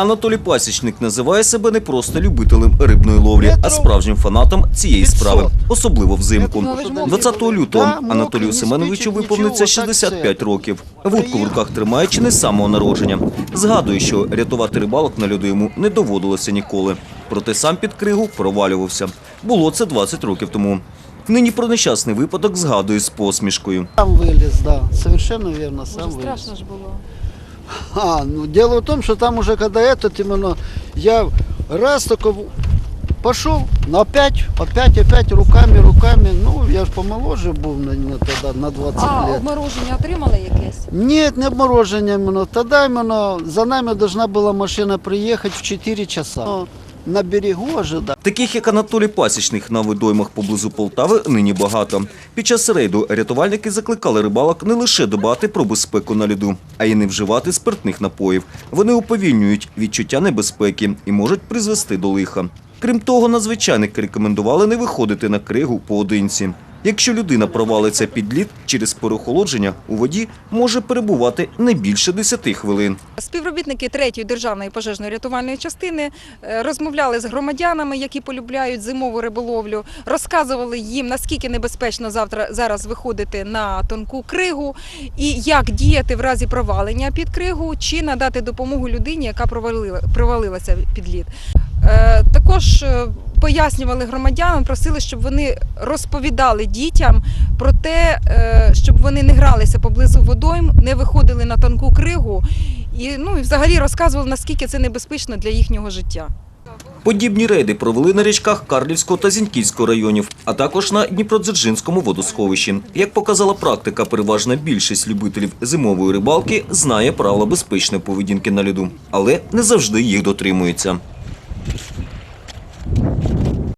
Анатолій Пасічник називає себе не просто любителем рибної ловлі, а справжнім фанатом цієї справи, особливо взимку. 20 лютого Анатолію Семеновичу виповниться 65 років. Вудку в руках тримає чи не з самого народження. Згадує, що рятувати рибалок на льоду йому не доводилося ніколи. Проте сам під кригу провалювався. Було це 20 років тому. Нині про нещасний випадок згадує з посмішкою. Сам вылез, да, совершенно верно, сам Дуже вылез. страшно ж було. А, ну дело в том, что там уже когда этот именно, я раз только пошел, но опять, опять, опять руками, руками, ну я ж помоложе був на, на тогда, на 20 А лет. обмороження отримали якесь? Нет, не обмороження именно. Тогда именно за нами должна была машина приехать в 4 часа. На берегу ожидать. Таких, як Анатолій Пасічних, на водоймах поблизу Полтави, нині багато. Під час рейду рятувальники закликали рибалок не лише дбати про безпеку на льоду, а й не вживати спиртних напоїв. Вони уповільнюють відчуття небезпеки і можуть призвести до лиха. Крім того, надзвичайники рекомендували не виходити на кригу поодинці. Якщо людина провалиться під лід через переохолодження, у воді може перебувати не більше 10 хвилин. Співробітники третьої державної пожежної рятувальної частини е, розмовляли з громадянами, які полюбляють зимову риболовлю, розказували їм наскільки небезпечно завтра зараз виходити на тонку кригу, і як діяти в разі провалення під кригу, чи надати допомогу людині, яка провалила провалилася під лід. Е, Також е, пояснювали громадянам, просили, щоб вони розповідали дітям про те, е, щоб вони не гралися поблизу водойм, не виходили на тонку кригу і ну і взагалі розказували, наскільки це небезпечно для їхнього життя. Подібні рейди провели на річках Карлівського та Зіньківського районів, а також на Дніпродзержинському водосховищі. Як показала практика, переважна більшість любителів зимової рибалки знає правила безпечної поведінки на льоду, але не завжди їх дотримуються.